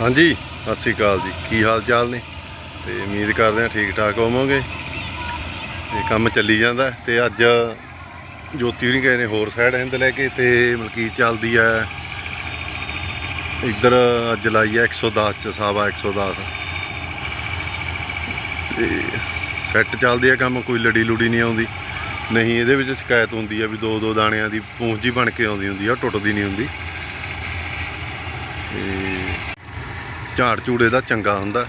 ਹਾਂਜੀ, ਸਤਿ ਸ਼੍ਰੀ ਅਕਾਲ ਜੀ। ਕੀ ਹਾਲ ਚਾਲ ਨੇ? ਤੇ ਉਮੀਦ ਕਰਦੇ ਹਾਂ ਠੀਕ ਠਾਕ ਹੋਵੋਗੇ। ਤੇ ਕੰਮ ਚੱਲੀ ਜਾਂਦਾ ਹੈ ਤੇ ਅੱਜ ਜੋਤੀ ਨਹੀਂ ਗਏ ਨੇ ਹੋਰ ਸਾਈਡ ਹਿੰਦ ਲੈ ਕੇ ਤੇ ਮਲਕੀਤ ਚੱਲਦੀ ਹੈ। ਇੱਧਰ ਅੱਜ ਲਾਈ ਹੈ 110 ਚ ਸਾਵਾ 110 ਤੇ ਸੈੱਟ ਚੱਲਦੀ ਹੈ ਕੰਮ, ਕੋਈ ਲੜੀ ਲੁੜੀ ਨਹੀਂ ਆਉਂਦੀ। ਨਹੀਂ, ਇਹਦੇ ਵਿੱਚ ਸ਼ਿਕਾਇਤ ਹੁੰਦੀ ਹੈ ਵੀ ਦੋ ਦੋ ਦਾਣਿਆਂ ਦੀ ਪੂੰਝ ਜੀ ਬਣ ਕੇ ਆਉਂਦੀ ਹੁੰਦੀ ਆ, ਟੁੱਟਦੀ ਨਹੀਂ ਹੁੰਦੀ। ਤੇ ਝਾੜ ਝੂੜੇ ਦਾ ਚੰਗਾ ਹੁੰਦਾ।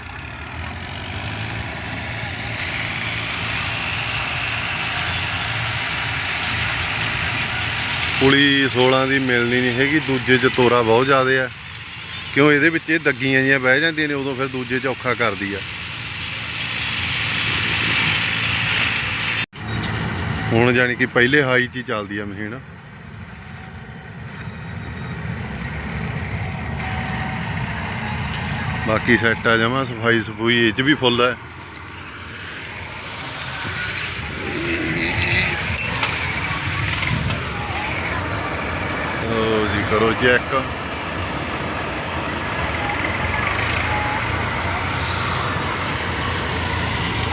ਪੁਲੀ 16 ਦੀ ਮਿਲਣੀ ਨਹੀਂ ਹੈਗੀ, ਦੂਜੇ 'ਚ ਤੋਰਾ ਬਹੁਤ ਜ਼ਿਆਦਾ ਆ। ਕਿਉਂ ਇਹਦੇ ਵਿੱਚ ਇਹ ਦੱਗੀਆਂ ਜੀਆਂ ਬਹਿ ਜਾਂਦੀਆਂ ਨੇ, ਉਦੋਂ ਫਿਰ ਦੂਜੇ 'ਚ ਔਖਾ ਕਰਦੀ ਆ। ਹੁਣ ਜਾਨੀ ਕਿ ਪਹਿਲੇ ਹਾਈ 'ਚ ਹੀ ਚੱਲਦੀ ਆ ਮਸ਼ੀਨ। ਬਾਕੀ ਸੈੱਟ ਆ ਜਮਾ, ਸਫ਼ਾਈ ਸਫੂਈ ਇਹ 'ਚ ਵੀ ਫੁੱਲ ਹੈ ਲਓ ਜੀ, ਕਰੋ ਚੈੱਕ।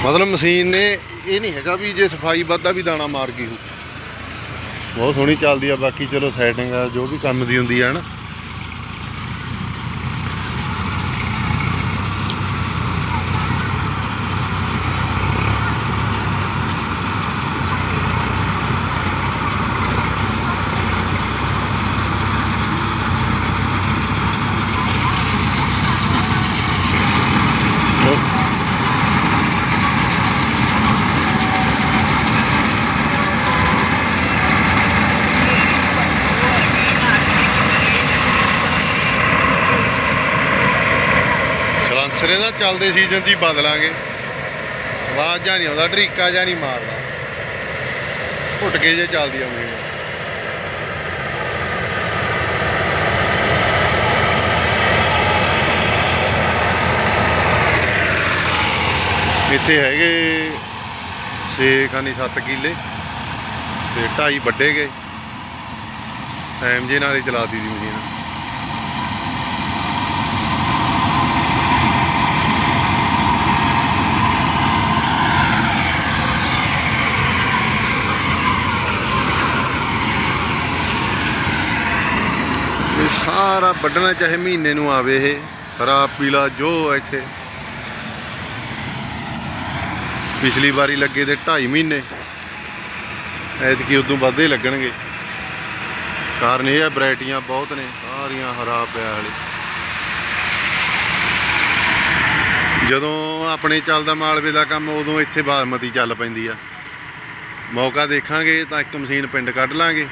ਮਤਲਬ ਮਸ਼ੀਨ ਨੇ ਇਹ ਨਹੀਂ ਹੈਗਾ ਵੀ ਜੇ ਸਫ਼ਾਈ ਵੱਧਦਾ ਵੀ ਦਾਣਾ ਮਾਰ ਗਈ ਹੋ ਬਹੁਤ ਸੋਹਣੀ ਚੱਲਦੀ ਆ, ਬਾਕੀ ਚਲੋ ਸੈਟਿੰਗ ਆ, ਜੋ ਵੀ ਕੰਮ ਦੀ ਹੁੰਦੀ ਆ ਨਾ ਸਲਾਂਸਰੇ ਚੱਲਦੇ ਸੀਜ਼ਨ 'ਚ ਹੀ ਬਦਲਾਂਗੇ। ਸਵਾਦ ਜਾਂ ਨਹੀਂ ਆਉਂਦਾ ਢਰੀਕਾ ਜਾਂ ਨਹੀਂ ਮਾਰਦਾ। ਘੁੱਟ ਕੇ ਜੇ ਚੱਲਦੀ ਆਉਂਦੀ ਹੈ ਇੱਥੇ ਹੈਗੇ 6 ਖਾਨੀ 7 ਕਿੱਲੇ ਤੇ ਢਾਈ ਵੱਡੇ ਗਏ। ਟਾਈਮ ਜੇ ਨਾਲ ਹੀ ਚਲਾਤੀ ਦੀ ਮਸ਼ੀਨ ਇਹ ਸਾਰਾ ਵੱਢਣਾ ਚਾਹੇ ਮਹੀਨੇ ਨੂੰ ਆਵੇ ਇਹ ਹਰਾ ਪੀਲਾ ਜੋ ਹੈ ਇੱਥੇ। ਪਿਛਲੀ ਵਾਰੀ ਲੱਗੇ ਤੇ 2.5 ਮਹੀਨੇ, ਐਤਕੀ ਉਦੋਂ ਵੱਧ ਹੀ ਲੱਗਣਗੇ। ਕਾਰਨ ਇਹ ਆ, ਵੈਰਾਈਟੀਆਂ ਬਹੁਤ ਨੇ, ਸਾਰੀਆਂ ਹਰਾ ਪਿਆ ਵਾਲੇ ਜਦੋਂ ਆਪਣੇ ਚੱਲਦਾ ਮਾਲਵੇ ਦਾ ਕੰਮ, ਉਦੋਂ ਇੱਥੇ ਬਾਸਮਤੀ ਚੱਲ ਪੈਂਦੀ ਆ। ਮੌਕਾ ਦੇਖਾਂਗੇ ਤਾਂ ਇੱਕ ਮਸ਼ੀਨ ਪਿੰਡ ਕੱਢ ਲਾਂਗੇ।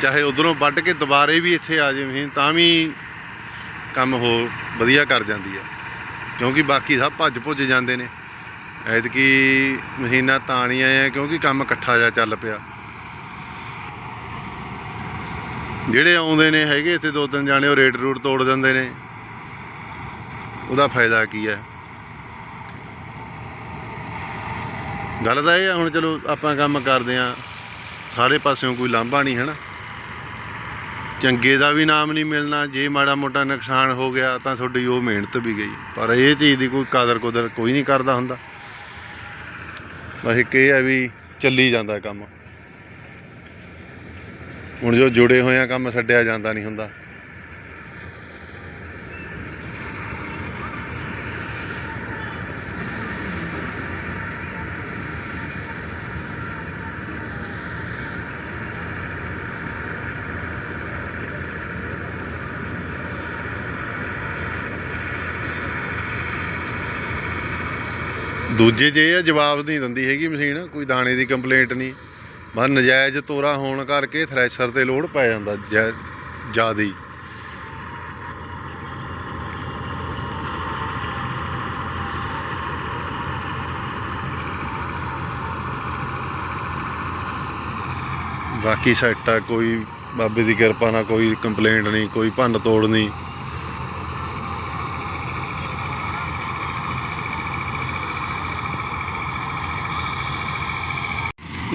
ਚਾਹੇ ਉਧਰੋਂ ਵੱਢ ਕੇ ਦੁਬਾਰੇ ਵੀ ਇੱਥੇ ਆ ਜੇ ਮਸ਼ੀਨ, ਤਾਂ ਵੀ ਕੰਮ ਹੋ ਵਧੀਆ ਕਰ ਜਾਂਦੀ ਆ। ਕਿਉਂਕਿ ਬਾਕੀ ਸਭ ਭੱਜ ਭੁੱਜ ਜਾਂਦੇ ਨੇ। ਐਤਕੀ ਮਸ਼ੀਨਾਂ ਤਾਂ ਨਹੀਂ ਆਇਆ ਕਿਉਂਕਿ ਕੰਮ ਇਕੱਠਾ ਜਿਹਾ ਚੱਲ ਪਿਆ। ਜਿਹੜੇ ਆਉਂਦੇ ਨੇ ਹੈਗੇ ਇੱਥੇ ਦੋ ਤਿੰਨ ਜਾਣੇ, ਉਹ ਰੇਟ ਰੂਟ ਤੋੜ ਦਿੰਦੇ ਨੇ। ਉਹਦਾ ਫਾਇਦਾ ਕੀ ਹੈ ਗੱਲ ਤਾਂ ਇਹ ਆ, ਹੁਣ ਚਲੋ ਆਪਾਂ ਕੰਮ ਕਰਦੇ ਆ। ਸਾਰੇ ਪਾਸਿਓਂ ਕੋਈ ਲਾਂਭਾ ਨਹੀਂ ਹੈ ਨਾ ਚੰਗੇ ਦਾ ਵੀ ਨਾਮ ਨਹੀਂ ਮਿਲਣਾ, ਜੇ ਮਾੜਾ ਮੋਟਾ ਨੁਕਸਾਨ ਹੋ ਗਿਆ ਤਾਂ ਤੁਹਾਡੀ ਉਹ ਮਿਹਨਤ ਵੀ ਗਈ। ਪਰ ਇਹ ਚੀਜ਼ ਦੀ ਕੋਈ ਕਾਦਰ ਕੁਦਰ ਕੋਈ ਨਹੀਂ ਕਰਦਾ ਹੁੰਦਾ। ਬਸ ਇੱਕ ਇਹ ਹੈ ਵੀ ਚੱਲੀ ਜਾਂਦਾ ਕੰਮ। ਹੁਣ ਜੋ ਜੁੜੇ ਹੋਏ ਆ, ਕੰਮ ਛੱਡਿਆ ਜਾਂਦਾ ਨਹੀਂ ਹੁੰਦਾ। ਦੂਜੇ ਜੇ ਆ, ਜਵਾਬ ਨਹੀਂ ਦਿੰਦੀ ਹੈਗੀ ਮਸ਼ੀਨ ਕੋਈ ਦਾਣੇ ਦੀ ਕੰਪਲੇਂਟ ਨਹੀਂ। ਬਸ ਨਜਾਇਜ਼ ਤੋਰਾ ਹੋਣ ਕਰਕੇ ਥ੍ਰੈਸ਼ਰ ਤੇ ਲੋਡ ਪੈ ਜਾਂਦਾ ਜ਼ਿਆਦਾ। ਹੀ ਬਾਕੀ ਸੈੱਟ ਆ ਕੋਈ ਬਾਬੇ ਦੀ ਕਿਰਪਾ ਨਾਲ ਕੋਈ ਕੰਪਲੇਂਟ ਨਹੀਂ ਕੋਈ ਭੰਨ ਤੋੜ ਨਹੀਂ।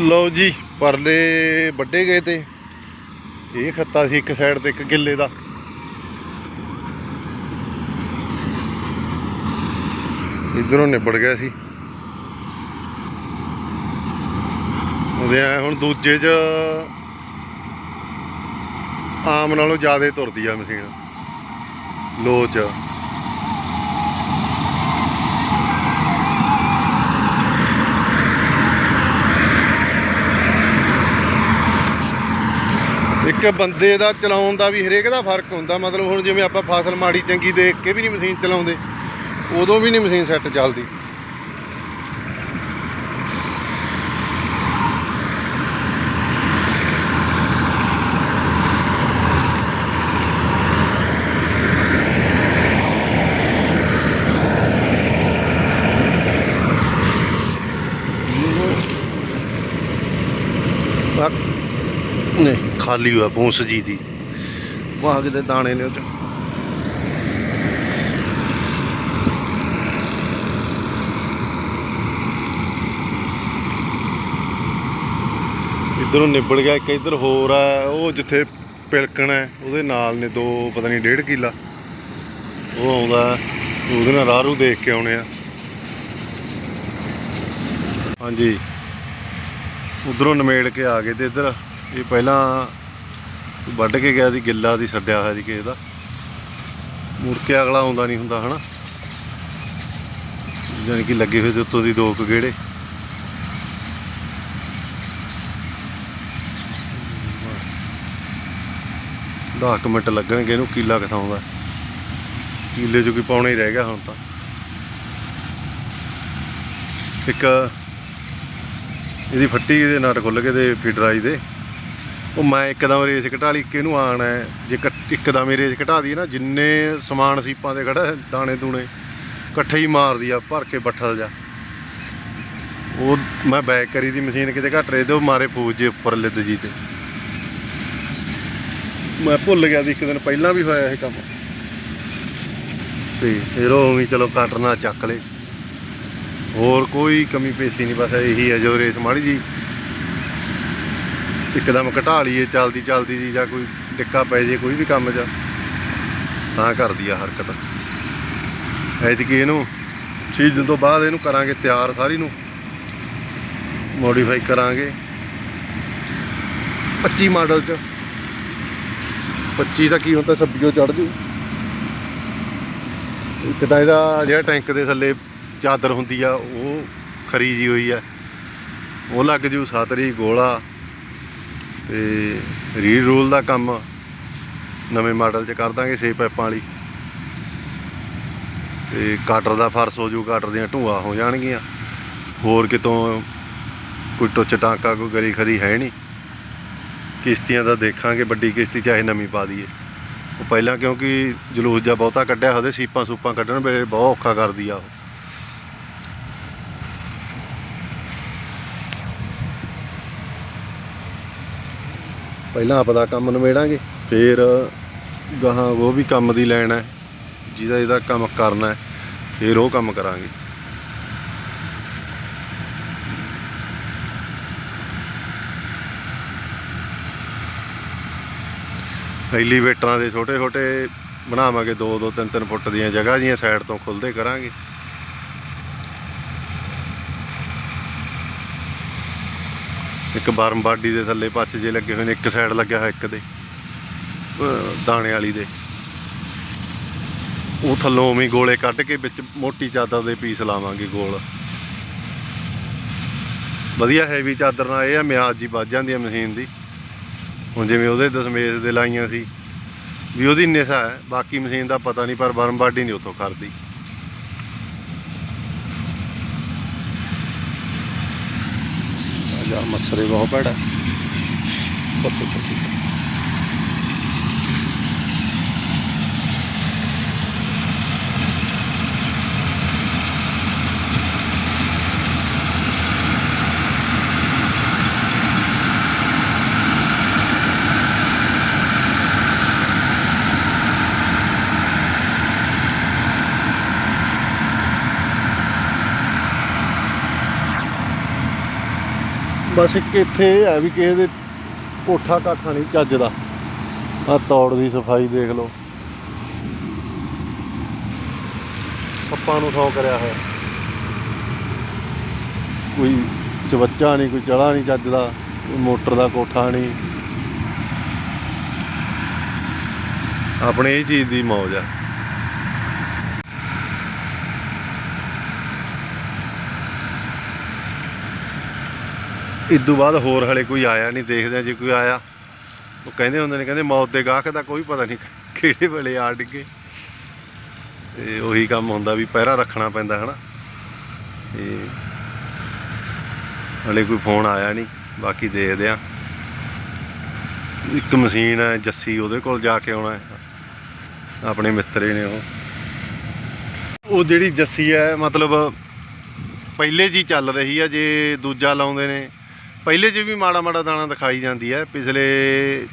ਲਓ ਜੀ, ਪਰਲੇ ਵੱਡੇ ਗਏ ਤੇ। ਇਹ ਖੱਤਾ ਸੀ ਇੱਕ ਸਾਈਡ ਤੇ, ਇੱਕ ਕਿੱਲੇ ਦਾ। ਇਧਰੋਂ ਨਿਬੜ ਗਿਆ ਸੀ। ਉਹਦੇ ਆ ਹੁਣ ਦੂਜੇ 'ਚ ਆਮ ਨਾਲੋਂ ਜ਼ਿਆਦਾ ਤੁਰਦੀ ਆ ਮਸ਼ੀਨ। ਲੋ 'ਚ। ਇੱਕ ਬੰਦੇ ਦਾ ਚਲਾਉਣ ਦਾ ਵੀ ਹਰੇਕ ਦਾ ਫ਼ਰਕ ਹੁੰਦਾ। ਮਤਲਬ ਹੁਣ ਜਿਵੇਂ ਆਪਾਂ ਫਸਲ ਮਾੜੀ ਚੰਗੀ ਦੇਖ ਕੇ ਵੀ ਨਹੀਂ ਮਸ਼ੀਨ ਚਲਾਉਂਦੇ, ਉਦੋਂ ਵੀ ਨਹੀਂ ਮਸ਼ੀਨ ਸੈੱਟ ਚੱਲਦੀ ਆ ਨਹੀਂ ਖਾਲੀ ਹੋਇਆ ਪੂੰਸ ਜੀ ਦੀ। ਵਾਹ ਕਿਤੇ ਦਾਣੇ ਨੇ ਉਹ ਚ। ਇਧਰੋਂ ਨਿਬੜ ਗਿਆ ਇੱਕ ਇਧਰ ਹੋਰ ਆ ਉਹ ਜਿੱਥੇ ਪਿਲਕਣ ਹੈ ਉਹਦੇ ਨਾਲ ਨੇ ਦੋ ਪਤਾ ਨਹੀਂ ਡੇਢ ਕਿੱਲਾ। ਉਹ ਆਉਂਦਾ ਉਹਦੇ ਨਾਲ ਰਾਰੂ ਦੇਖ ਕੇ ਆਉਣੇ ਆ। ਹਾਂਜੀ। ਉਧਰੋਂ ਨਮੇੜ ਕੇ ਆ ਗਏ ਤੇ ਇੱਧਰ। ਇਹ ਪਹਿਲਾਂ ਵੱਢ ਕੇ ਗਿਆ ਸੀ, ਗਿੱਲਾ ਦੀ ਛੱਡਿਆ ਹੋਇਆ ਸੀ ਕਿਸੇ ਦਾ। ਮੁੜ ਕੇ ਅਗਲਾ ਆਉਂਦਾ ਨਹੀਂ ਹੁੰਦਾ, ਹਨਾ? ਜਾਣੀ ਕਿ ਲੱਗੇ ਹੋਏ ਦੇ ਉੱਤੋਂ ਦੀ ਦੋ ਕੁ ਗੇੜੇ। ਦਸ ਕੁ ਮਿੰਟ ਲੱਗਣਗੇ ਇਹਨੂੰ, ਕੀਲਾ ਕਿਥਾਉਂਦਾ ਕੀਲੇ 'ਚ ਕੋਈ ਪਾਉਣਾ ਹੀ ਰਹਿ ਗਿਆ ਹੁਣ ਤਾਂ। ਇੱਕ ਇਹਦੀ ਫੱਟੀ ਦੇ ਨਟ ਖੁੱਲ ਗਏ ਤੇ ਫੀਡਰਾਈ ਦੇ। ਉਹ ਮੈਂ ਇੱਕਦਮ ਰੇਸ ਘਟਾ ਲਈ ਕਿ ਆਣ ਹੈ। ਜੇ ਕੱਟ- ਇੱਕਦਮ ਹੀ ਰੇਸ ਘਟਾ ਦਈਏ ਨਾ, ਜਿੰਨੇ ਸਮਾਨ ਸੀਪਾਂ ਦੇ ਖੜਾ ਦਾਣੇ ਦੂਣੇ, ਇਕੱਠੇ ਹੀ ਮਾਰਦੀ ਆ ਭਰ ਕੇ ਬੱਠਲ ਜਾ। ਉਹ ਮੈਂ ਬੈਕ ਕਰੀ ਦੀ ਮਸ਼ੀਨ ਕਿਤੇ ਘਟ ਰਹੇ ਤੇ ਉਹ ਮਾਰੇ ਫੂਜ ਜੇ ਉੱਪਰ ਲਿੱਦ ਜੀ ਤੇ। ਮੈਂ ਭੁੱਲ ਗਿਆ ਸੀ ਇੱਕ ਦਿਨ ਪਹਿਲਾਂ ਵੀ ਹੋਇਆ ਇਹ ਕੰਮ। ਤੇ ਫਿਰ ਉਹ ਉਵੇਂ ਹੀ ਚਲੋ ਕੱਟਣਾ ਚੱਕ ਲੇ। ਹੋਰ ਕੋਈ ਕਮੀ ਪੇਸ਼ੀ ਨਹੀਂ, ਬਸ ਇਹੀ ਹੈ ਜੋ ਰੇਸ ਮਾੜੀ ਜੀ। ਇੱਕਦਮ ਘਟਾ ਲਈਏ, ਚਲਦੀ ਚਲਦੀ ਜੀ, ਜਾਂ ਕੋਈ ਟਿੱਕਾ ਪੈ ਜੇ, ਕੋਈ ਵੀ ਕੰਮ 'ਚ ਤਾਂ ਕਰਦੀ ਆ ਹਰਕਤ। ਐਤਕੀ ਇਹਨੂੰ ਸੀਜ਼ਨ ਤੋਂ ਬਾਅਦ ਇਹਨੂੰ ਕਰਾਂਗੇ ਤਿਆਰ ਸਾਰੀ ਨੂੰ। ਮੋਡੀਫਾਈ ਕਰਾਂਗੇ। 25 ਮਾਡਲ 'ਚ। 25 ਦਾ ਕੀ ਹੁੰਦਾ 26 ਚੜ ਜੂ। ਇੱਕ ਤਾਂ ਇਹਦਾ ਜਿਹੜਾ ਟੈਂਕ ਦੇ ਥੱਲੇ ਚਾਦਰ ਹੁੰਦੀ ਆ, ਉਹ ਖਰੀ ਜੀ ਹੋਈ ਆ। ਉਹ ਲੱਗ ਜੂ ਸਾਤਰੀ, ਗੋਲਾ। ਤੇ ਰੀਡ ਰੂਲ ਦਾ ਕੰਮ ਨਵੇਂ ਮਾਡਲ 'ਚ ਕਰ ਦਾਂਗੇ 6 ਪਾਈਪਾਂ ਵਾਲੀ। ਤੇ ਕਾਟਰ ਦਾ ਫਰਸ ਹੋ ਜੂ ਕਾਟਰ ਦੀਆਂ ਢੂਆ ਹੋ ਜਾਣਗੀਆਂ। ਹੋਰ ਕਿਤੋਂ ਕੋਈ ਟੁੱਚ ਟਾਂਕਾ, ਕੋਈ ਗਰੀ ਖਰੀ ਹੈ ਨਹੀਂ। ਕਿਸ਼ਤੀਆਂ ਦਾ ਦੇਖਾਂਗੇ, ਵੱਡੀ ਕਿਸ਼ਤੀ ਚਾਹੇ ਨਵੀਂ ਪਾ ਦਈਏ। ਉਹ ਪਹਿਲਾਂ ਕਿਉਂਕਿ ਜਲੂਸ ਜਿਹਾ ਬਹੁਤਾ ਕੱਢਿਆ ਉਹਦੇ ਸੀਪਾਂ ਸੂਪਾਂ ਕੱਢਣ ਵੇਲੇ ਬਹੁਤ ਔਖਾ ਕਰਦੀ ਆ ਉਹ। ਪਹਿਲਾਂ ਆਪਦਾ ਕੰਮ ਨਿਬੇੜਾਂਗੇ, ਫਿਰ ਗਾਹਾਂ ਉਹ ਵੀ ਕੰਮ ਦੀ ਲੈਣ ਹੈ, ਜਿਹਦਾ ਇਹਦਾ ਕੰਮ ਕਰਨਾ ਹੈ, ਫਿਰ ਉਹ ਕੰਮ ਕਰਾਂਗੇ। ਐਲੀਵੇਟਰਾਂ ਦੇ ਛੋਟੇ ਛੋਟੇ ਬਣਾਵਾਂਗੇ 2 2 3 3 ਫੁੱਟ ਦੀਆਂ ਜਗ੍ਹਾ ਜੀਆਂ ਸਾਈਡ ਤੋਂ ਖੁੱਲਦੇ ਕਰਾਂਗੇ। ਇੱਕ ਬਰਮ ਬਾਡੀ ਦੇ ਥੱਲੇ ਪੱਚ ਜੇ ਲੱਗੇ ਹੋਏ ਨੇ, ਇੱਕ ਸਾਈਡ ਲੱਗਿਆ ਹੋਇਆ ਇੱਕ ਦੇ ਦਾਣੇ ਵਾਲੀ ਦੇ। ਉਹ ਥੱਲੋਂ ਉਵੇਂ ਗੋਲੇ ਕੱਢ ਕੇ ਵਿੱਚ ਮੋਟੀ ਚਾਦਰ ਦੇ ਪੀਸ ਲਾਵਾਂਗੇ ਗੋਲ। ਵਧੀਆ ਹੈਵੀ ਚਾਦਰ ਨਾਲ ਇਹ ਆ, ਮਿਆਦ ਜੀ ਵੱਜ ਜਾਂਦੀ ਹੈ ਮਸ਼ੀਨ ਦੀ। ਹੁਣ ਜਿਵੇਂ ਉਹਦੇ ਦਸਮੇਸ਼ ਦੇ ਲਾਈਆਂ ਸੀ, ਵੀ ਉਹਦੀ ਨਿਸਾ ਹੈ, ਬਾਕੀ ਮਸ਼ੀਨ ਦਾ ਪਤਾ ਨਹੀਂ, ਪਰ ਬਰਮ ਬਾਡੀ ਨਹੀਂ ਉਤੋਂ ਕਰਦੀ ਜਾ ਮਸਰੇ ਬਹੁਤ ਬੜਾ ਪੱਤੇ ਪੱਤੇ ਬਸ ਇੱਕ ਇੱਥੇ ਇਹ ਹੈ ਵੀ ਕਿਸੇ ਦੇ ਕੋਠਾ ਕਾਠਾ ਨਹੀਂ, ਚੱਜ ਦਾ। ਆ ਤੌੜ ਦੀ ਸਫ਼ਾਈ ਦੇਖ ਲਓ। ਸੱਪਾਂ ਨੂੰ ਸੌ ਕਰਿਆ ਹੋਇਆ। ਕੋਈ ਚਵੱਚਾ ਨਹੀਂ, ਕੋਈ ਚੜਾ ਨਹੀਂ ਚੱਜ ਦਾ, ਕੋਈ ਮੋਟਰ ਦਾ ਕੋਠਾ ਨਹੀਂ। ਆਪਣੇ ਇਹ ਚੀਜ਼ ਦੀ ਮੌਜ ਆ। ਇਦੋਂ ਬਾਅਦ ਹੋਰ ਹਲੇ ਕੋਈ ਆਇਆ ਨਹੀਂ, ਦੇਖਦੇ ਜੇ ਕੋਈ ਆਇਆ। ਉਹ ਕਹਿੰਦੇ ਹੁੰਦੇ ਨੇ, ਕਹਿੰਦੇ ਮੌਤ ਦੇ ਗਾਹਕ ਦਾ ਕੋਈ ਪਤਾ ਨਹੀਂ ਕਿਹੜੇ ਵੇਲੇ ਆ ਡਿੱਗੇ। ਤੇ ਉਹੀ ਕੰਮ ਹੁੰਦਾ ਵੀ ਪਹਿਰਾ ਰੱਖਣਾ ਪੈਂਦਾ, ਹਨਾ। ਤੇ ਹਲੇ ਕੋਈ ਫੋਨ ਆਇਆ ਨਹੀਂ, ਬਾਕੀ ਦੇਖਦੇ ਆ ਇੱਕ ਮਸ਼ੀਨ ਹੈ, ਜੱਸੀ ਉਹਦੇ ਕੋਲ ਜਾ ਕੇ ਆਉਣਾ ਹੈ। ਆਪਣੇ ਮਿੱਤਰੇ ਨੇ ਉਹ। ਉਹ ਜਿਹੜੀ ਜੱਸੀ ਹੈ, ਮਤਲਬ ਪਹਿਲੇ ਜੀ ਚੱਲ ਰਹੀ ਹੈ, ਜੇ ਦੂਜਾ ਲਾਉਂਦੇ ਨੇ। ਪਹਿਲੇ 'ਚ ਵੀ ਮਾੜਾ ਮਾੜਾ ਦਾਣਾ ਦਿਖਾਈ ਜਾਂਦੀ ਹੈ, ਪਿਛਲੇ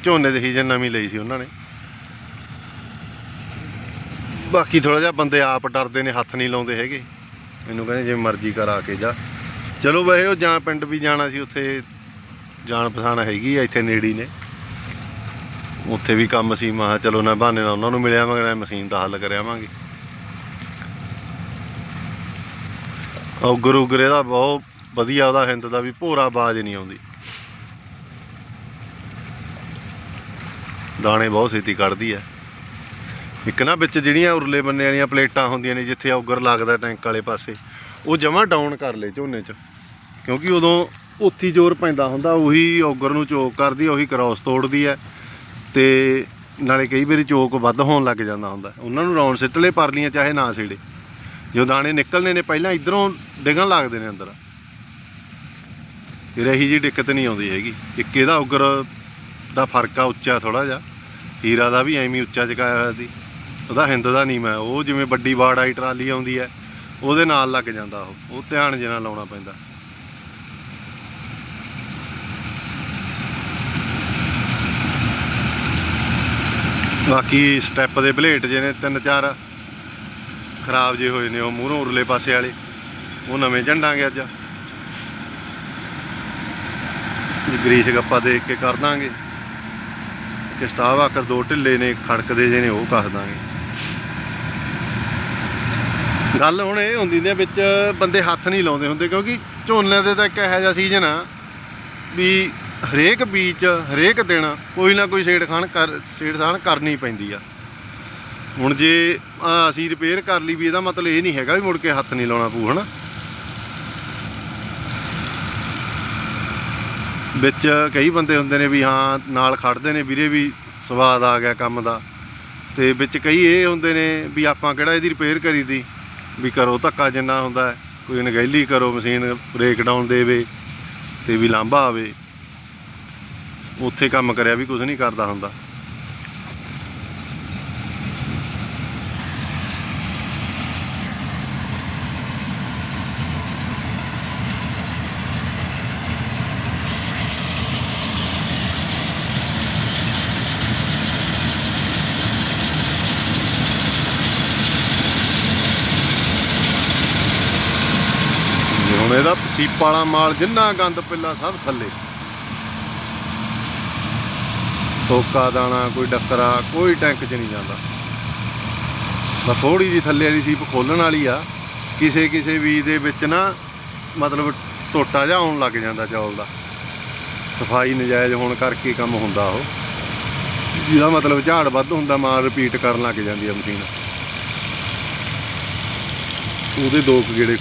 ਝੋਨੇ ਦੇ ਸੀਜ਼ਨ ਨਵੀਂ ਲਈ ਸੀ ਉਹਨਾਂ ਨੇ। ਬਾਕੀ ਥੋੜਾ ਜਿਹਾ ਬੰਦੇ ਆਪ ਡਰਦੇ ਨੇ, ਹੱਥ ਨਹੀਂ ਲਾਉਂਦੇ ਹੈਗੇ। ਮੈਨੂੰ ਕਹਿੰਦੇ ਜੇ ਮਰਜ਼ੀ ਕਰਾ ਕੇ ਜਾ। ਚਲੋ ਵੈਸੇ ਉਹ ਜਾਂ ਪਿੰਡ ਵੀ ਜਾਣਾ ਸੀ, ਉੱਥੇ ਜਾਣ ਪਛਾਣ ਹੈਗੀ ਆ, ਇੱਥੇ ਨੇੜੀ ਨੇ। ਉੱਥੇ ਵੀ ਕੰਮ ਸੀ, ਮਾ ਚਲੋ ਨਾ ਬਹਾਨੇ ਨਾਲ ਉਹਨਾਂ ਨੂੰ ਮਿਲਿਆ ਮਗਰ ਮਸ਼ੀਨ ਦਾ ਹੱਲ ਕਰਿਆਵਾਂਗੇ ਉਗਰ ਉਗਰੇ ਦਾ ਬਹੁਤ ਵਧੀਆ ਉਹਦਾ ਹਿੰਦ ਦਾ ਵੀ ਭੋਰਾ ਆਵਾਜ਼ ਨਹੀਂ ਆਉਂਦੀ। ਦਾਣੇ ਬਹੁਤ ਛੇਤੀ ਕੱਢਦੀ ਹੈ ਇੱਕ ਨਾ ਵਿੱਚ ਜਿਹੜੀਆਂ ਉਰਲੇ ਬੰਨੇ ਵਾਲੀਆਂ ਪਲੇਟਾਂ ਹੁੰਦੀਆਂ ਨੇ ਜਿੱਥੇ ਔਗਰ ਲੱਗਦਾ ਟੈਂਕ ਵਾਲੇ ਪਾਸੇ, ਉਹ ਜਮਾਂ ਡਾਊਨ ਕਰ ਲੇ ਝੋਨੇ 'ਚ। ਕਿਉਂਕਿ ਉਦੋਂ ਉੱਥੀ ਜ਼ੋਰ ਪੈਂਦਾ ਹੁੰਦਾ, ਉਹੀ ਔਗਰ ਨੂੰ ਚੋਕ ਕਰਦੀ, ਉਹੀ ਕ੍ਰਾਸ ਤੋੜਦੀ ਹੈ ਤੇ ਨਾਲੇ ਕਈ ਵਾਰੀ ਚੋਕ ਵੱਧ ਹੋਣ ਲੱਗ ਜਾਂਦਾ ਹੁੰਦਾ। ਉਹਨਾਂ ਨੂੰ ਰੌਣ ਸਿੱਟਲੇ ਪਰਲੀਆਂ ਚਾਹੇ ਨਾ ਸੀੜੇ। ਜੋ ਦਾਣੇ ਨਿਕਲਨੇ ਨੇ, ਪਹਿਲਾਂ ਇਧਰੋਂ ਡਿੱਗਣ ਲੱਗਦੇ ਨੇ ਅੰਦਰ। ਰਹੀ ਇਹੀ ਜੀ, ਦਿੱਕਤ ਨਹੀਂ ਆਉਂਦੀ ਹੈਗੀ। ਇੱਕ ਇਹਦਾ ਉਗਰ ਦਾ ਫ਼ਰਕ ਆ, ਉੱਚਾ ਥੋੜਾ ਜਿਹਾ। ਹੀਰਾ ਦਾ ਵੀ ਐਵੇਂ ਉੱਚਾ ਚਕਾਇਆ ਹੋਇਆ ਸੀ। ਉਹਦਾ ਹਿੰਦ ਦਾ ਨਹੀਂ ਮੈਂ ਉਹ ਜਿਵੇਂ ਵੱਡੀ ਵਾੜ ਆਈ ਟਰਾਲੀ ਆਉਂਦੀ ਹੈ, ਉਹਦੇ ਨਾਲ ਲੱਗ ਜਾਂਦਾ ਉਹ। ਉਹ ਧਿਆਨ ਜਿਹਾ ਲਾਉਣਾ ਪੈਂਦਾ। ਬਾਕੀ ਸਟੈਪ ਦੇ ਬਲੇਟ ਜਿਹੇ ਨੇ, ਤਿੰਨ ਚਾਰ ਖਰਾਬ ਜੇ ਹੋਏ ਨੇ, ਉਹ ਮੂਹਰੋਂ ਉਰਲੇ ਪਾਸੇ ਵਾਲੇ। ਉਹ ਨਵੇਂ ਝੰਡਾਂਗੇ ਅੱਜ ਇਹ ਗਰੀਸ ਗੱਪਾ ਦੇਖ ਕੇ ਕਰ ਦਾਂਗੇ। ਕਿ ਸਟਾਵ ਆਕਰ ਦੋ ਢਿੱਲੇ ਨੇ, ਖੜਕਦੇ ਜੇ ਨੇ, ਉਹ ਕੱਸ ਦਾਂਗੇ। ਗੱਲ ਹੁਣ ਇਹ ਹੁੰਦੀ ਨੇ ਵਿੱਚ ਬੰਦੇ ਹੱਥ ਨਹੀਂ ਲਾਉਂਦੇ ਹੁੰਦੇ, ਕਿਉਂਕਿ ਝੋਨੇ ਦੇ ਤਾਂ ਇੱਕ ਇਹੋ ਜਿਹਾ ਸੀਜ਼ਨ ਆ ਵੀ ਹਰੇਕ ਬੀਜ, ਹਰੇਕ ਦਿਨ ਕੋਈ ਨਾ ਕੋਈ ਛੇੜਖਾਨ ਕਰ ਛੇੜਛਾਣ ਕਰਨੀ ਪੈਂਦੀ ਆ। ਹੁਣ ਜੇ ਅਸੀਂ ਰਿਪੇਅਰ ਕਰ ਲਈ ਵੀ, ਇਹਦਾ ਮਤਲਬ ਇਹ ਨਹੀਂ ਹੈਗਾ ਵੀ ਮੁੜ ਕੇ ਹੱਥ ਨਹੀਂ ਲਾਉਣਾ ਪਊ, ਹਨਾ? ਵਿੱਚ ਕਈ ਬੰਦੇ ਹੁੰਦੇ ਨੇ ਵੀ ਹਾਂ, ਨਾਲ ਖੜਦੇ ਨੇ, ਵੀਰੇ ਵੀ ਸਵਾਦ ਆ ਗਿਆ ਕੰਮ ਦਾ। ਤੇ ਵਿੱਚ ਕਈ ਇਹ ਹੁੰਦੇ ਨੇ ਵੀ ਆਪਾਂ ਕਿਹੜਾ ਇਹਦੀ ਰਿਪੇਅਰ ਕਰੀਦੀ? ਵੀ ਕਰੋ ਧੱਕਾ ਜਿੰਨਾ ਹੁੰਦਾ ਕੋਈ ਨਗੈਲੀ ਕਰੋ, ਮਸ਼ੀਨ ਬ੍ਰੇਕ ਡਾਊਨ ਦੇਵੇ ਤੇ ਵੀ ਲਾਂਭਾ ਆਵੇ। ਉੱਥੇ ਕੰਮ ਕਰਿਆ ਵੀ ਕੁਝ ਨਹੀਂ ਕਰਦਾ ਹੁੰਦਾ। ਹੁਣ ਇਹਦਾ ਸੀਪ ਵਾਲਾ ਮਾਲ ਜਿੰਨਾ ਗੰਦ ਪਿੱਲਾ ਸਭ ਥੱਲੇ। ਟੋਕਾ ਦਾਣਾ, ਕੋਈ ਡੱਕਰਾ, ਕੋਈ ਟੈਂਕ 'ਚ ਨਹੀਂ ਜਾਂਦਾ। ਬਸ ਥੋੜੀ ਜੀ ਥੱਲੇ ਵਾਲੀ ਸੀਪ ਖੋਲਣ ਵਾਲੀ ਆ। ਕਿਸੇ ਕਿਸੇ ਵੀ ਦੇ ਵਿੱਚ ਨਾ ਮਤਲਬ ਟੋਟਾ ਜਿਹਾ ਆਉਣ ਲੱਗ ਜਾਂਦਾ ਚੌਲ ਦਾ। ਸਫ਼ਾਈ ਨਜਾਇਜ਼ ਹੋਣ ਕਰਕੇ ਕੰਮ ਹੁੰਦਾ ਉਹ। ਜਿਹਦਾ ਮਤਲਬ ਝਾੜ ਵੱਧ ਹੁੰਦਾ, ਮਾਲ ਰਿਪੀਟ ਕਰਨ ਲੱਗ ਜਾਂਦੀ ਆ ਮਸ਼ੀਨ। ਉਹਦੇ ਦੋ ਗੇੜੇ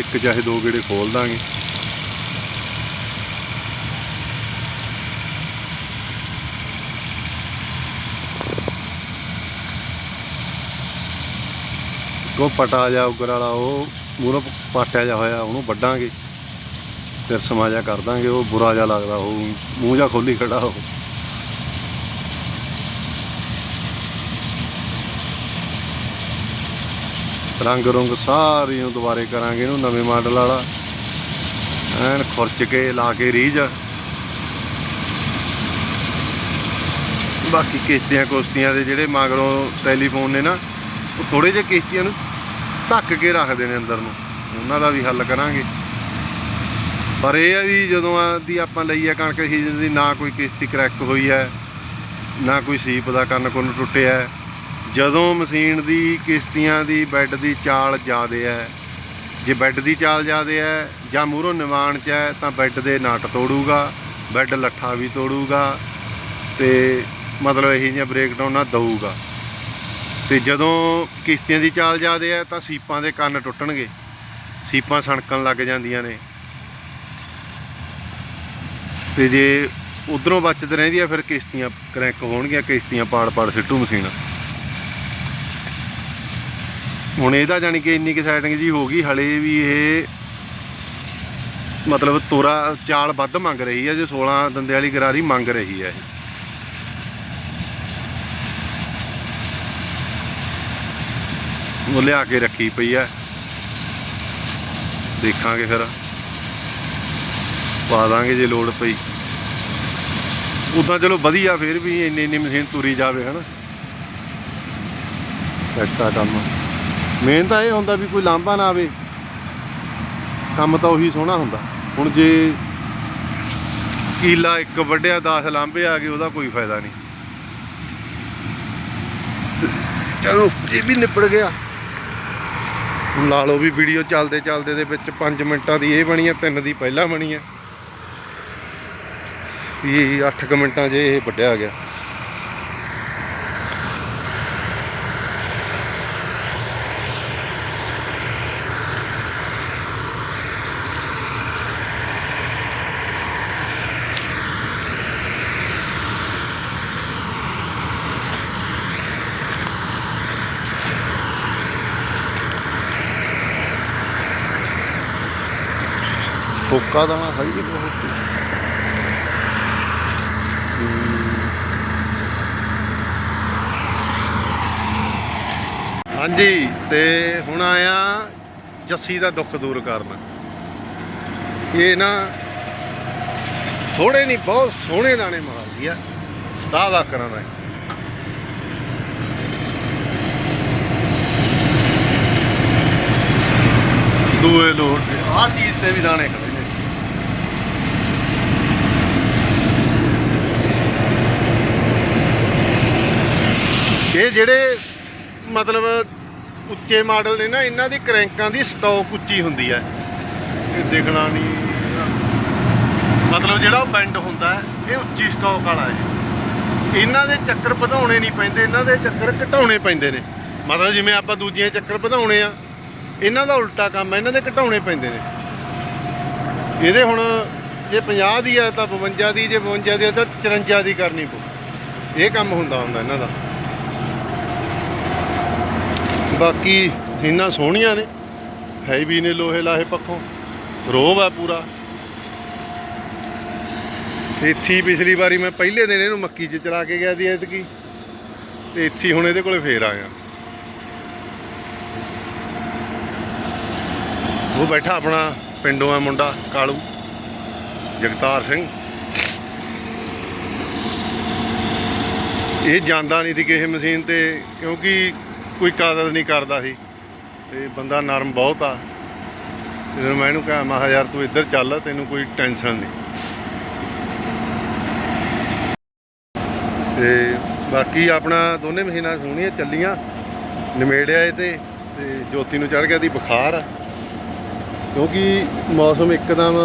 ਇੱਕ- ਚਾਹੇ ਦੋ ਗੇੜੇ ਖੋਲ ਦਾਂਗੇ। ਕੋ ਪਟਾ ਜਾ ਉਗਰ ਵਾਲਾ, ਉਹ ਮੂਹਰੋਂ ਪਾਟਿਆ ਜਾ ਹੋਇਆ, ਉਹਨੂੰ ਵੱਢਾਂਗੇ। ਫਿਰ ਸਮਾਜਾ ਕਰ ਦਾਂਗੇ, ਉਹ ਬੁਰਾ ਜਾ ਲੱਗਦਾ, ਉਹ ਮੂੰਹ ਜਾ ਖੋਲੀ ਖੜਾ ਉਹ ਰੰਗ ਰੁੰਗ ਸਾਰੀ ਨੂੰ ਦੁਬਾਰੇ ਕਰਾਂਗੇ ਇਹਨੂੰ ਨਵੇਂ ਮਾਡਲ ਵਾਲਾ। ਐਨ ਖੁਰਚ ਕੇ ਲਾ ਕੇ ਰੀਜ। ਬਾਕੀ ਕਿਸ਼ਤੀਆਂ ਕੁਸ਼ਤੀਆਂ ਦੇ ਜਿਹੜੇ ਮਗਰੋਂ ਟੈਲੀਫੋਨ ਨੇ ਨਾ, ਉਹ ਥੋੜੇ ਜਿਹੇ ਕਿਸ਼ਤੀਆਂ ਨੂੰ ਧੱਕ ਕੇ ਰੱਖਦੇ ਨੇ ਅੰਦਰ ਨੂੰ। ਉਹਨਾਂ ਦਾ ਵੀ ਹੱਲ ਕਰਾਂਗੇ। ਪਰ ਇਹ ਆ ਵੀ ਜਦੋਂ ਆਦੀ ਆਪਾਂ ਲਈ ਆ ਕਣਕ ਸੀਜ਼ਨ ਦੀ ਨਾ ਕੋਈ ਕਿਸ਼ਤੀ ਕਰੈਕ ਹੋਈ ਹੈ, ਨਾ ਕੋਈ ਸੀਪ ਦਾ ਕੰਨ ਕੁੰਨ ਟੁੱਟਿਆ ਹੈ। ਜਦੋਂ ਮਸ਼ੀਨ ਦੀ ਕਿਸ਼ਤੀਆਂ ਦੀ ਬੈੱਡ ਦੀ ਚਾਲ ਜ਼ਿਆਦੇ ਹੈ, ਜੇ ਬੈੱਡ ਦੀ ਚਾਲ ਜ਼ਿਆਦੇ ਹੈ ਜਾਂ ਮੂਹਰੋਂ ਨਿਵਾਣ ਚ ਹੈ ਤਾਂ ਬੈੱਡ ਦੇ ਨਟ ਤੋੜੂਗਾ, ਬੈੱਡ ਲੱਠਾ ਵੀ ਤੋੜੂਗਾ ਤੇ ਮਤਲਬ ਇਹੀ ਜਿਹੀਆਂ ਬ੍ਰੇਕਡਾਊਨਾਂ ਦਊਗਾ। ਤੇ ਜਦੋਂ ਕਿਸ਼ਤੀਆਂ ਦੀ ਚਾਲ ਜ਼ਿਆਦੇ ਹੈ ਤਾਂ ਸੀਪਾਂ ਦੇ ਕੰਨ ਟੁੱਟਣਗੇ, ਸੀਪਾਂ ਸਣਕਣ ਲੱਗ ਜਾਂਦੀਆਂ ਨੇ। ਤੇ ਜੇ ਉਧਰੋਂ ਬਚਤ ਰਹਿੰਦੀ ਆ ਫਿਰ ਕਿਸ਼ਤੀਆਂ ਕਰੈਕ ਹੋਣਗੀਆਂ, ਕਿਸ਼ਤੀਆਂ ਪਾੜ ਪਾੜ ਸਿੱਟੂ ਮਸ਼ੀਨ। ਹੁਣ ਇਹਦਾ ਜਾਨੀ ਕਿ ਇੰਨੀ ਕਿ ਸੈਟਿੰਗ ਜੀ ਹੋ ਗਈ, ਹਲੇ ਵੀ ਇਹ ਮਤਲਬ ਤੋਰਾ ਚਾਲ ਵੱਧ ਮੰਗ ਰਹੀ ਹੈ, ਜੇ 16 ਦੰਦੇ ਵਾਲੀ ਗਰਾਰੀ ਮੰਗ ਰਹੀ ਹੈ ਇਹ। ਉਹ ਲਿਆ ਕੇ ਰੱਖੀ ਪਈ ਹੈ। ਦੇਖਾਂਗੇ ਫਿਰ। ਪਾ ਦਾਂਗੇ ਜੇ ਲੋੜ ਪਈ। ਉਦਾਂ ਚਲੋ ਵਧੀਆ, ਫਿਰ ਵੀ ਇੰਨੀ ਇੰਨੀ ਮਸ਼ੀਨ ਤੁਰੀ ਜਾਵੇ, ਹਨਾ। ਸੈੱਟ ਆ ਕੰਮ। ਮੇਨ ਤਾਂ ਇਹ ਹੁੰਦਾ ਵੀ ਕੋਈ ਲਾਂਭਾ ਨਾ ਆਵੇ। ਕੰਮ ਤਾਂ ਉਹੀ ਸੋਹਣਾ ਹੁੰਦਾ। ਹੁਣ ਜੇ ਕੀਲਾ ਇੱਕ ਵੱਡਿਆ 10 ਲਾਂਭੇ ਆ ਗਏ, ਉਹਦਾ ਕੋਈ ਫਾਇਦਾ ਨਹੀਂ। ਚਲੋ, ਇਹ ਵੀ ਨਿਪੜ ਗਿਆ। ਲਾ ਲਓ ਵੀ ਵੀਡੀਓ ਚੱਲਦੇ ਚੱਲਦੇ ਦੇ ਵਿੱਚ 5 ਮਿੰਟਾਂ ਦੀ ਇਹ ਬਣੀ ਹੈ 3 ਦੀ ਪਹਿਲਾਂ ਬਣੀ ਹੈ ਵੀ 8 ਮਿੰਟਾਂ 'ਚ ਇਹ ਵੱਢਿਆ ਗਿਆ। ਫੋਕਾ ਦਾਣਾ ਖਾਈ ਜੀ ਬਹੁਤ ਹਾਂਜੀ, ਤੇ ਹੁਣ ਆਇਆ ਜੱਸੀ ਦਾ ਦੁੱਖ ਦੂਰ ਕਰਨਾ। ਇਹ ਨਾ ਥੋੜੇ ਨਹੀਂ, ਬਹੁਤ ਸੋਹਣੇ ਦਾਣੇ ਮਾਰਦੀ ਆ। ਦਾਵਾ ਕਰਾਂਦਾ ਦੂਏ ਲੋਟ ਆਹ ਚੀਜ਼ ਤੇ ਵੀ ਦਾਣੇ ਖੜੇ। ਨੇ ਜਿਹੜੇ ਮਤਲਬ ਉੱਚੇ ਮਾਡਲ ਨੇ ਨਾ, ਇਹਨਾਂ ਦੀ ਕਰੈਂਕਾਂ ਦੀ ਸਟਾਕ ਉੱਚੀ ਹੁੰਦੀ ਹੈ। ਇਹ ਦਿਖਣਾ ਨਹੀਂ। ਮਤਲਬ ਜਿਹੜਾ ਉਹ ਬੈਂਡ ਹੁੰਦਾ ਇਹ ਉੱਚੀ ਸਟਾਕ ਵਾਲਾ ਹੈ। ਇਹਨਾਂ ਦੇ ਚੱਕਰ ਵਧਾਉਣੇ ਨਹੀਂ ਪੈਂਦੇ, ਇਹਨਾਂ ਦੇ ਚੱਕਰ ਘਟਾਉਣੇ ਪੈਂਦੇ ਨੇ। ਮਤਲਬ ਜਿਵੇਂ ਆਪਾਂ ਦੂਜੀਆਂ ਦੇ ਚੱਕਰ ਵਧਾਉਣੇ ਆ, ਇਹਨਾਂ ਦਾ ਉਲਟਾ ਕੰਮ ਹੈ, ਇਹਨਾਂ ਦੇ ਘਟਾਉਣੇ ਪੈਂਦੇ ਨੇ। ਇਹਦੇ ਹੁਣ ਜੇ 50 ਦੀ ਹੈ ਤਾਂ 52 ਦੀ, ਜੇ 52 ਦੀ ਹੈ ਤਾਂ 54 ਦੀ ਕਰਨੀ ਪਊ। ਇਹ ਕੰਮ ਹੁੰਦਾ ਹੁੰਦਾ ਇਹਨਾਂ ਦਾ। ਬਾਕੀ ਇਹਨਾਂ ਸੋਹਣੀਆਂ ਨੇ। ਹੈਵੀ ਨੇ ਲੋਹੇ ਲਾਹੇ ਪੱਖੋਂ। ਰੋਬ ਆ ਪੂਰਾ। ਇੱਥੇ ਪਿਛਲੀ ਵਾਰੀ ਮੈਂ ਪਹਿਲੇ ਦਿਨ ਇਹਨੂੰ ਮੱਕੀ 'ਚ ਚਲਾ ਕੇ ਗਿਆ ਸੀ ਐਤਕੀ। ਤੇ ਇੱਥੇ ਹੁਣ ਇਹਦੇ ਕੋਲੇ ਫੇਰ ਆਇਆ। ਉਹ ਬੈਠਾ ਆਪਣਾ ਪਿੰਡੋਂ ਆ ਮੁੰਡਾ, ਕਾਲੂ। ਜਗਤਾਰ ਸਿੰਘ। ਇਹ ਜਾਂਦਾ ਨਹੀਂ ਸੀ ਕਿਸੇ ਮਸ਼ੀਨ ਤੇ ਕਿਉਂਕਿ ਕੋਈ ਕਦਰ ਨਹੀਂ ਕਰਦਾ ਸੀ। ਤੇ ਬੰਦਾ ਨਰਮ ਬਹੁਤ ਆ। ਜਦੋਂ ਮੈਂ ਇਹਨੂੰ ਕਿਹਾ, ਮੈਂ ਯਾਰ ਤੂੰ ਇੱਧਰ ਚੱਲ, ਤੈਨੂੰ ਕੋਈ ਟੈਨਸ਼ਨ ਨਹੀਂ। ਤੇ ਬਾਕੀ ਆਪਣਾ ਦੋਨੇ ਮਸ਼ੀਨਾਂ ਸੋਹਣੀਆਂ ਚੱਲੀਆਂ। ਨਿਮੇੜਿਆ ਇਹ ਤੇ ਤੇ ਜੋਤੀ ਨੂੰ ਚੜ ਗਿਆ ਦੀ ਬੁਖਾਰ ਕਿਉਂਕਿ ਮੌਸਮ ਇੱਕਦਮ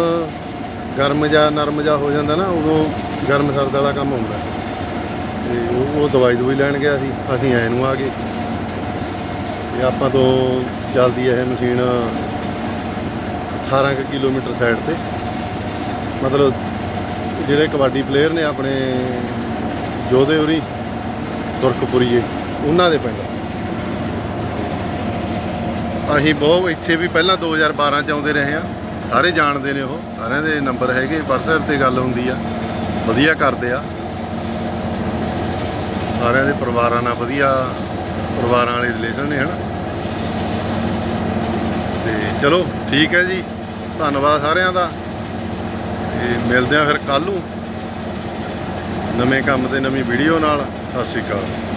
ਗਰਮ ਜਾਂ ਨਰਮ ਜਾਂ ਹੋ ਜਾਂਦਾ ਨਾ, ਉਦੋਂ ਗਰਮ ਸਰਦ ਵਾਲਾ ਕੰਮ ਹੁੰਦਾ। ਤੇ ਉਹ ਉਹ ਦਵਾਈ ਦਵਾਈ ਲੈਣ ਗਿਆ ਸੀ, ਅਸੀਂ ਐ ਨੂੰ ਆ ਗਏ ਤੇ ਆਪਾਂ ਤੋਂ ਚੱਲਦੀ ਹੈ ਇਹ ਮਸ਼ੀਨ 18 ਕੁ ਕਿਲੋਮੀਟਰ ਸਾਈਡ ਤੇ। ਮਤਲਬ ਜਿਹੜੇ ਕਬੱਡੀ ਪਲੇਅਰ ਨੇ ਆਪਣੇ ਜੋਧੇ ਉਰੀ ਤੁਰਕਪੁਰੀਏ ਉਹਨਾਂ ਦੇ ਪਿੰਡ। ਅਸੀਂ ਬਹੁਤ ਇੱਥੇ ਵੀ ਪਹਿਲਾਂ 2012 ਚ ਆਉਂਦੇ ਰਹੇ ਆ ਸਾਰੇ ਜਾਣਦੇ ਨੇ ਉਹ, ਸਾਰਿਆਂ ਦੇ ਨੰਬਰ ਹੈਗੇ, WhatsApp ਤੇ ਗੱਲ ਹੁੰਦੀ ਆ। ਵਧੀਆ ਕਰਦੇ ਆ। ਸਾਰਿਆਂ ਦੇ ਪਰਿਵਾਰਾਂ ਨਾਲ ਵਧੀਆ ਪਰਿਵਾਰਾਂ ਵਾਲੇ ਰਿਲੇਸ਼ਨ ਨੇ, ਹਨਾ? ਤੇ ਚਲੋ, ਠੀਕ ਹੈ ਜੀ। ਧੰਨਵਾਦ ਸਾਰਿਆਂ ਦਾ। ਤੇ ਮਿਲਦੇ ਆ ਫਿਰ ਕੱਲ ਨੂੰ। ਨਵੇਂ ਕੰਮ ਤੇ ਨਵੀਂ ਵੀਡੀਓ ਨਾਲ। ਸਤਿ ਸ਼੍ਰੀ ਅਕਾਲ।